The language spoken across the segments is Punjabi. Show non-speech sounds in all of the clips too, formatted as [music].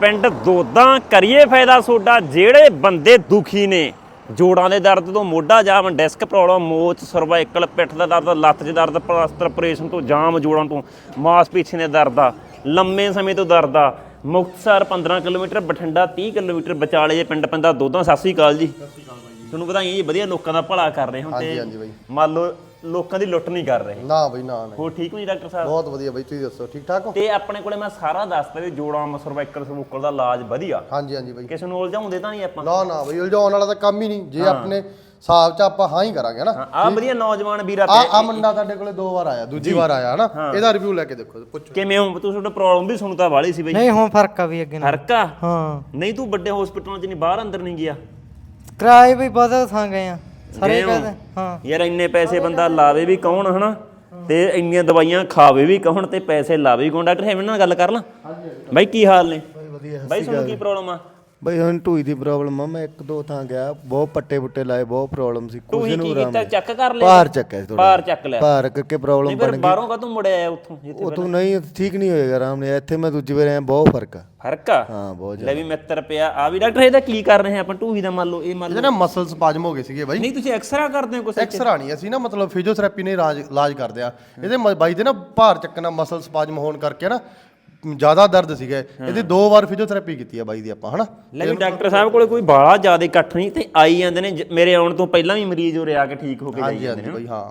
ਪਿੰਡ ਦੋਦਾਂ ਕਰੀਏ ਫਾਇਦਾ ਸੋਡਾ ਜਿਹੜੇ ਬੰਦੇ ਦੁਖੀ ਨੇ ਜੋੜਾਂ ਦੇ ਦਰਦ ਤੋਂ ਮੋਢਾ ਜਾਮ ਡਿਸਕ ਪ੍ਰੋਬਲਮ ਮੋਚ ਸਰਵਾਈਕਲ ਪਿੱਠ ਦਾ ਦਰਦ ਲੱਤ 'ਚ ਦਰਦ ਪਲਾਸਟਰ ਆਪਰੇਸ਼ਨ ਤੋਂ ਜਾਮ ਜੋੜਾਂ ਤੋਂ ਮਾਸਪੇਸ਼ੀ ਦੇ ਦਰਦ ਆ। ਲੰਮੇ ਸਮੇਂ ਤੋਂ ਦਰਦ ਆ। ਮੁਕਤਸਰ 15 ਕਿਲੋਮੀਟਰ ਬਠਿੰਡਾ 30 ਕਿਲੋਮੀਟਰ ਵਿਚਾਲੇ ਜੇ ਪਿੰਡ ਪੈਂਦਾ ਦੋਦਾਂ ਸਤਿ ਸ੍ਰੀ ਅਕਾਲ ਜੀ। ਤੁਹਾਨੂੰ ਵਧਾਈਆਂ ਜੀ ਵਧੀਆ ਲੋਕਾਂ ਦਾ ਭਲਾ ਕਰ ਰਹੇ ਹੋ ਹਾਂਜੀ, ਹਾਂਜੀ ਬਾਈ। ਮੰਨ ਲਓ ਲੋਕਾਂ ਦੀ ਲੁੱਟ ਨਹੀਂ ਕਰ ਰਹੇ। ਨਾ ਬਈ ਨਾ ਨਾ ਹੋਰ ਠੀਕ ਹੋ ਜੀ ਡਾਕਟਰ ਸਾਹਿਬ? ਬਹੁਤ ਵਧੀਆ ਬਈ ਤੁਸੀਂ ਦੱਸੋ ਠੀਕ ਠਾਕ ਹੋ? ਤੇ ਆਪਣੇ ਕੋਲੇ ਮੈਂ ਸਾਰਾ ਦੱਸਦਾ ਵੀ ਜੋੜਾਂ ਸਰਵਾਈਕਲ ਸਰਵੂਕਲ ਦਾ ਇਲਾਜ ਵਧੀਆ। ਹਾਂਜੀ ਹਾਂਜੀ ਬਈ। ਕਿਸੇ ਨੂੰ ਉਲਝਾਉਂਦੇ ਤਾਂ ਨਹੀਂ ਆਪਾਂ? ਨਾ ਨਾ ਬਈ ਉਲਝਾਉਣ ਵਾਲਾ ਤਾਂ ਕੰਮ ਹੀ ਨਹੀਂ। ਜੇ ਆਪਣੇ ਹਿਸਾਬ 'ਚ ਆਪਾਂ ਹਾਂ ਹੀ ਕਰਾਂਗੇ ਨਾ ਆ ਵਧੀਆ ਨੌਜਵਾਨ ਵੀਰ ਆ ਆ ਮੁੰਡਾ ਤੁਹਾਡੇ ਕੋਲੇ ਦੋ ਵਾਰ ਆਇਆ ਦੂਜੀ ਵਾਰ ਆਇਆ ਹਨਾ? ਇਹਦਾ ਰਿਵਿਊ ਲੈ ਕੇ ਦੇਖੋ ਪੁੱਛੋ। ਕਿਵੇਂ ਹੋ? ਤੂੰ ਤੁਹਾਡਾ ਪ੍ਰੋਬਲਮ ਵੀ ਸੁਣੂ ਤਾਂ ਵਾਲੀ ਸੀ ਬਈ। ਨਹੀਂ ਹੁਣ ਫ਼ਰਕ ਆ ਵੀ ਅੱਗੇ ਨਾਲ। ਫ਼ਰਕ ਆ? ਹਾਂ। ਨਹੀਂ ਤੂੰ ਵੱਡੇ ਹਸਪੀਟਲਾਂ 'ਚ ਨਹੀਂ ਬਾਹਰ ਅੰਦਰ ਨਹੀਂ ਗਿਆ? ਕਿਰਾਏ ਵੀ ਬਹੁਤ ਥਾਂ ਗਏ ਆ। ਸਾਰੇ? ਕਹਿੰਦੇ ਹਾਂ। ਯਾਰ ਇੰਨੇ ਪੈਸੇ ਬੰਦਾ ਲਾਵੇ ਵੀ ਕੌਣ ਹਨਾ? ਤੇ ਇੰਨੀਆਂ ਦਵਾਈਆਂ ਖਾਵੇ ਵੀ ਕੌਣ ਤੇ ਪੈਸੇ ਲਾਵੇ ਵੀ ਕੌਣ? ਡਾਕਟਰ ਹੈਵਨ ਨਾਲ ਗੱਲ ਕਰ ਲਾਂ। ਬਾਈ ਕੀ ਹਾਲ ਨੇ? ਵਧੀਆ ਬਾਈ ਤੁਹਾਨੂੰ ਕੀ ਪ੍ਰੋਬਲਮ ਆ? ਬਈ ਹੁਣ ਢੂਈ ਦੀ ਪ੍ਰੋਬਲਮ ਆ ਮੈਂ ਇੱਕ ਦੋ ਥਾਂ ਗਿਆ ਬਹੁਤ ਪੱਟੇ ਪੁੱਟੇ ਲਾਏ ਬਹੁਤ ਪ੍ਰੋਬਲਮ ਸੀ ਕੁਝ ਹੀ ਨੂੰ ਆਰਾਮ ਕੀਤਾ? ਚੈੱਕ ਕਰ ਲਿਆ। ਭਾਰ ਚੱਕਿਆ ਥੋੜਾ ਭਾਰ ਚੱਕ ਲਿਆ। ਭਾਰ ਕਰਕੇ ਪ੍ਰੋਬਲਮ ਬਣ ਗਈ। ਬਾਹਰੋਂ ਕਾ ਤੂੰ ਮੁੜਿਆ ਆਇਆ ਉੱਥੋਂ? ਜਿੱਥੇ ਉਹ ਤੂੰ ਨਹੀਂ ਠੀਕ ਨਹੀਂ ਹੋਏਗਾ ਆਰਾਮ ਨੇ ਇੱਥੇ ਮੈਂ ਦੂਜੀ ਵਾਰ ਆਇਆ ਬਹੁਤ ਫ਼ਰਕ ਆ। ਫ਼ਰਕ ਆ? ਹਾਂ ਬਹੁਤ ਲੈ ਵੀ ਮਿੱਤਰ ਪਿਆ ਆ ਵੀ ਡਾਕਟਰ ਇਹਦਾ ਕੀ ਕਰ ਰਹੇ ਆ ਆਪਾਂ? ਟੂਹੀ ਦਾ ਮੰਨ ਲਓ ਇਹ ਮੰਨ ਇਹਦੇ ਲਓ। ਨਾ ਮਸਲ ਸਪਾਜਮ ਹੋ ਗਏ ਸੀਗੇ ਬਾਈ। ਨਹੀਂ ਤੁਸੀਂ ਐਕਸਰਾ ਕਰਦੇ ਹੋ ਕੁਛ ਐਕਸਰਾ ਨਹੀਂ ਅਸੀਂ ਨਾ ਮਤਲਬ ਫਿਜ਼ੀਓਥੈਰੇਪੀ ਨੇ ਇਲਾਜ ਇਲਾਜ ਕਰਦੇ ਆ। ਇਹਦੇ ਬਾਈ ਦੇ ਨਾ ਭਾਰ ਚੱਕਣਾ ਮਸਲ ਸਪਾਜਮ ਹੋਣ ਕਰਕੇ ਨਾ ਜ਼ਿਆਦਾ ਦਰਦ ਸੀਗਾ। ਇਹਦੀ ਦੋ ਵਾਰ ਫਿਜ਼ੀਓਥੈਰੇਪੀ ਕੀਤੀ ਆ ਬਾਈ ਦੀ ਆਪਾਂ ਹਨਾ? ਲੈ ਵੀ ਡਾਕਟਰ ਸਾਹਿਬ ਕੋਲੇ ਕੋਈ ਬਾਲਾ ਜ਼ਿਆਦਾ ਇਕੱਠ ਨਹੀਂ ਤੇ ਆਈ ਜਾਂਦੇ ਨੇ ਮੇਰੇ ਆਉਣ ਤੋਂ ਪਹਿਲਾਂ ਵੀ ਮਰੀਜ਼ ਉਰੇ ਆ ਕੇ ਠੀਕ ਹੋ ਕੇ ਜਾਈ ਜਾਂਦੇ ਨੇ। ਬਾਈ ਹਾਂ।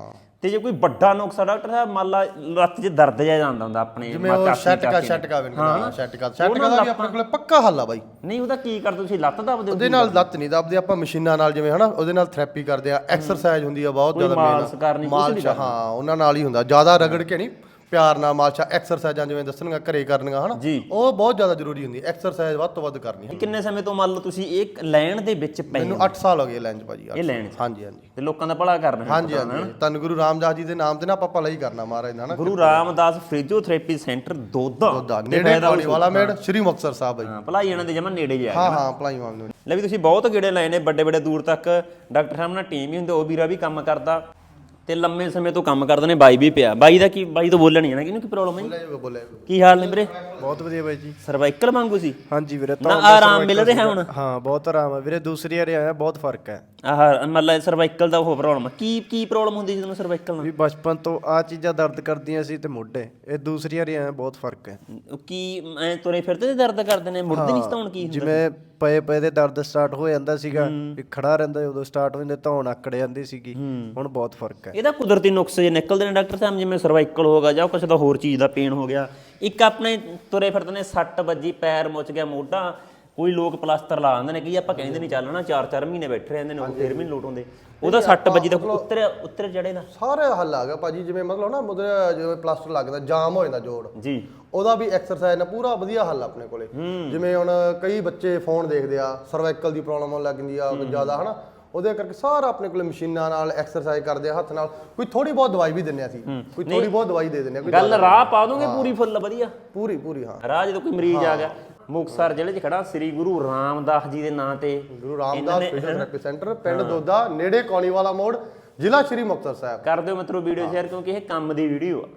ਤੇ ਜੇ ਕੋਈ ਵੱਡਾ ਨੁਕਸਾ ਡਾਕਟਰ ਸਾਹਿਬ ਮੰਨ ਲਾ ਲੱਤ 'ਚ ਦਰਦ ਜਿਹਾ ਜਾਂਦਾ ਹੁੰਦਾ ਆਪਣੇ ਜਿਵੇਂ ਉਹ। ਸ਼ਟਕਾ ਵੀ ਹਾਂ। ਸ਼ਟਕਾ ਸ਼ਟਕਾ ਦਾ ਵੀ ਆਪਣੇ ਕੋਲੇ ਪੱਕਾ ਹੱਲ ਆ ਬਾਈ। ਨਹੀਂ ਉਹਦਾ ਕੀ ਕਰਦੇ ਤੁਸੀਂ? ਲੱਤ ਦੱਬਦੇ ਉਹਦੇ ਨਾਲ ਲੱਤ ਨਹੀਂ ਦੱਬਦੇ ਆਪਾਂ ਮਸ਼ੀਨਾਂ ਨਾਲ ਜਿਵੇਂ ਹਨਾ ਉਹਦੇ ਨਾਲ ਥੈਰੇਪੀ ਕਰਦੇ ਆ। ਐਕਸਰਸਾਈਜ਼ ਹੁੰਦੀ ਆ ਬਹੁਤ ਜ਼ਿਆਦਾ ਮਾਲਸ਼ ਕਰਨੀ, ਮਾਲਸ਼ ਹਾਂ ਉਹਨਾਂ ਨਾਲ ਹੀ ਹੁੰਦਾ। ਜ਼ਿਆਦਾ ਰਗੜ ਕੇ ਨਹੀਂ ਪਿਆਰ ਨਾਲ ਮਾਲਸ਼ਾ ਐਕਸਰਸਾਈਜ਼ਾਂ ਜਿਵੇਂ ਦੱਸਣਗਾ ਘਰੇ ਕਰਨੀਆਂ ਹਨਾ? ਜੀ। ਉਹ ਬਹੁਤ ਜ਼ਿਆਦਾ ਜ਼ਰੂਰੀ ਹੁੰਦੀ ਐਕਸਰਸਾਈਜ਼ ਵੱਧ ਤੋਂ ਵੱਧ ਕਰਨੀ ਕਿੰਨੇ ਸਮੇਂ ਤੋਂ ਮੰਨ ਲਓ ਤੁਸੀਂ ਇਹ ਲੈਣ ਦੇ ਵਿੱਚ ਪਏ ਮੈਨੂੰ 8 ਸਾਲ ਹੋ ਗਏ ਲੈਂਜ ਭਾਜੀ ਅੱਠ ਇਹ ਲੈਣ 'ਚ? ਹਾਂਜੀ ਹਾਂਜੀ। ਤੇ ਲੋਕਾਂ ਦਾ ਭਲਾ ਕਰਨਾ ਹੈ ਹਾਂਜੀ ਹਾਂਜੀ। ਧੰਨ ਗੁਰੂ ਰਾਮਦਾਸ ਜੀ ਦੇ ਨਾਮ ਤੇ ਨਾ ਆਪਾਂ ਭਲਾ ਹੀ ਕਰਨਾ ਮਹਾਰਾਜ ਦਾ ਹਨਾ? ਗੁਰੂ ਰਾਮਦਾਸ ਫਿਜ਼ੀਓਥੈਰੇਪੀ ਸੈਂਟਰ ਦੋਦਾ। ਦਾ ਨੇੜੇ ਪਾਣੀ ਵਾਲਾ ਮੇੜ ਸ਼੍ਰੀ ਮੁਕਤਸਰ ਸਾਹਿਬ ਬਾਈ ਹਾਂ ਭਲਾਈ ਇਹਨਾਂ ਦੇ ਜਮਾ ਨੇੜੇ ਹੀ ਆ ਹਾਂ ਹਾਂ ਭਲਾਈ ਮਾਮਲੇ ਲੈ ਵੀ ਤੁਸੀਂ ਬਹੁਤ ਗੇੜੇ ਲਾਏ ਨੇ ਵੱਡੇ ਵੱਡੇ ਦੂਰ ਤੱਕ। ਡਾਕਟਰ ਸਾਹਿਬ ਨਾਲ ਟੀਮ ਹੀ ਹੁੰਦੇ ਉਹ ਵੀਰਾ ਵੀ ਕੰਮ ਕਰਦਾ। ਤੇ ਲੰਮੇ ਸਮੇਂ ਤੋਂ ਕੰਮ ਕਰਦੇ ਨੇ ਬਾਈ ਵੀ ਪਿਆ। ਬਾਈ ਦਾ ਕੀ ਬਾਈ ਤੋਂ ਬੋਲਣ ਨਹੀਂ ਜਾਣਾ ਕਿਹਨੂੰ ਕੀ ਪ੍ਰੋਬਲਮ ਹੈ ਜੀ? ਬੋਲੇ ਬੋਲੇ ਕੀ ਹਾਲ ਨੇ ਵੀਰੇ? ਬਹੁਤ ਵਧੀਆ ਬਾਈ ਜੀ। ਸਰਵਾਈਕਲ ਵਾਂਗੂ ਸੀ? ਹਾਂਜੀ ਵੀਰੇ ਨਾ ਦਾ ਆਰਾਮ ਮਿਲ ਰਿਹਾ ਹੁਣ? ਹਾਂ ਬਹੁਤ ਆਰਾਮ ਹੈ। ਵੀਰੇ ਦੂਸਰੀ ਵਾਰ ਆਇਆ ਬਹੁਤ ਫ਼ਰਕ ਹੈ। ਆਹ ਮਤਲਬ ਸਰਵਾਈਕਲ ਦਾ ਉਹ ਪ੍ਰੋਬਲਮ ਕੀ ਕੀ ਪ੍ਰੋਬਲਮ ਹੁੰਦੀ ਸੀ ਤੁਹਾਨੂੰ ਸਰਵਾਈਕਲ ਨਾਲ? ਵੀ ਬਚਪਨ ਤੋਂ ਆ ਚੀਜ਼ਾਂ ਦਰਦ ਕਰਦੀਆਂ ਸੀ ਤੇ ਮੋਢੇ। ਇਹ ਦੂਸਰੀ ਵਾਰ ਆਇਆ ਬਹੁਤ ਫ਼ਰਕ ਹੈ। ਉਹ ਕੀ ਐ ਤੁਰੇ ਫਿਰਦੇ ਤੇ ਦਰਦ ਕਰਦੇ ਨੇ ਮੁੜਦੇ ਨਹੀਂ ਸਤਾਉਣ ਕੀ ਹੁੰਦਾ ਜਿਵੇਂ ਪਏ ਪਏ ਦੇ ਦਰਦ ਸਟਾਰਟ ਹੋ ਜਾਂਦਾ ਸੀਗਾ ਵੀ ਖੜਾ ਰਹਿੰਦਾ ਉਦੋਂ ਸਟਾਰਟ ਹੋ ਜਾਂਦਾ ਧੌਣ ਆਕੜ ਜਾਂਦੀ ਸੀਗੀ। ਹੁਣ ਬਹੁਤ ਫ਼ਰਕ ਹੈ। ਇਹਦਾ ਕੁਦਰਤੀ ਨੁਕਸ ਜੇ ਨਿਕਲਦੇ ਨੇ ਡਾਕਟਰ ਸਾਹਿਬ ਜਿਵੇਂ ਸਰਵਾਈਕਲ ਹੋਗਾ ਜਾਂ ਕੁਛ ਦਾ ਹੋਰ ਚੀਜ਼ ਦਾ ਪੇਨ ਹੋ ਗਿਆ ਇੱਕ ਆਪਣੇ ਤੁਰੇ ਫਿਰਦੇ ਨੇ ਸੱਟ ਵੱਜੀ ਪੈਰ ਮੁੱਚ ਗਿਆ ਮੋਢਾ ਕੋਈ ਲੋਕ ਪਲਾਸਟਰ ਲਾ ਦਿੰਦੇ ਨੇ ਕਿ ਆਪਾਂ ਕਹਿੰਦੇ ਨਹੀਂ ਚੱਲਣਾ 4-4 ਮਹੀਨੇ ਬੈਠੇ ਰਹਿੰਦੇ ਨੇ ਉਹ ਫਿਰ ਵੀ ਲੋਟ ਹੁੰਦੇ। ਉਹਦਾ ਸੱਟ ਵੱਜੀ ਦਾ ਉੱਤਰ ਉੱਤਰ ਜੜੇ ਦਾ। ਸਾਰੇ ਹੱਲ ਆ ਗਿਆ ਭਾਜੀ ਜਿਵੇਂ ਮਤਲਬ ਨਾ ਜਿਵੇਂ ਪਲਾਸਟਰ ਲੱਗਦਾ ਜਾਮ ਹੋ ਜਾਂਦਾ ਜੋੜ। ਜੀ। ਉਹਦਾ ਵੀ ਐਕਸਰਸਾਈਜ਼ ਨਾਲ ਪੂਰਾ ਵਧੀਆ ਹੱਲ ਆਪਣੇ ਕੋਲੇ। ਜਿਵੇਂ ਹੁਣ ਕਈ ਬੱਚੇ ਫੋਨ ਦੇਖਦੇ ਆ ਸਰਵਾਈਕਲ ਦੀ ਪ੍ਰੋਬਲਮ ਹੋਣ ਲੱਗ ਜਾਂਦੀ ਆ ਜ਼ਿਆਦਾ ਹਨਾ। ਉਹਦੇ ਕਰਕੇ ਸਾਰਾ ਆਪਣੇ ਕੋਲੇ ਮਸ਼ੀਨਾਂ ਨਾਲ ਐਕਸਰਸਾਈਜ਼ ਕਰਦੇ ਹੱਥ ਨਾਲ। ਕੋਈ ਥੋੜੀ ਬਹੁਤ ਦਵਾਈ ਵੀ ਦਿੰਨੇ ਆ ਅਸੀਂ। ਕੋਈ ਥੋੜੀ ਬਹੁਤ ਦਵਾਈ ਦੇ ਦਿੰਨੇ ਆ ਗੱਲ ਰਾਹ ਪਾ ਦੋਗੇ ਪੂਰੀ ਫੁੱਲ ਵਧੀਆ। ਪੂਰੀ ਪੂਰੀ ਹਾਂ। ਰਾਹ ਜਦੋਂ ਕੋਈ ਮਰੀਜ਼ ਆ ਗਿਆ ਮੁਕਤਸਰ ਜ਼ਿਲ੍ਹੇ 'ਚ ਖੜਾ ਸ੍ਰੀ ਗੁਰੂ ਰਾਮਦਾਸ ਜੀ ਦੇ ਨਾਂ ਤੇ। ਗੁਰੂ ਰਾਮਦਾਸ ਫਿਜ਼ੀਓਥੈਰੇਪੀ ਸੈਂਟਰ [laughs] ਪਿੰਡ ਦੋਦਾ ਨੇੜੇ ਕੌਣੀ ਵਾਲਾ ਮੋੜ ਜ਼ਿਲ੍ਹਾ ਸ਼੍ਰੀ ਮੁਕਤਸਰ ਸਾਹਿਬ। ਕਰ ਦਿਓ ਮਿੱਤਰੋ ਵੀਡੀਓ ਸ਼ੇਅਰ ਕਿਉਂਕਿ ਇਹ ਕੰਮ ਦੀ ਵੀਡੀਓ ਆ।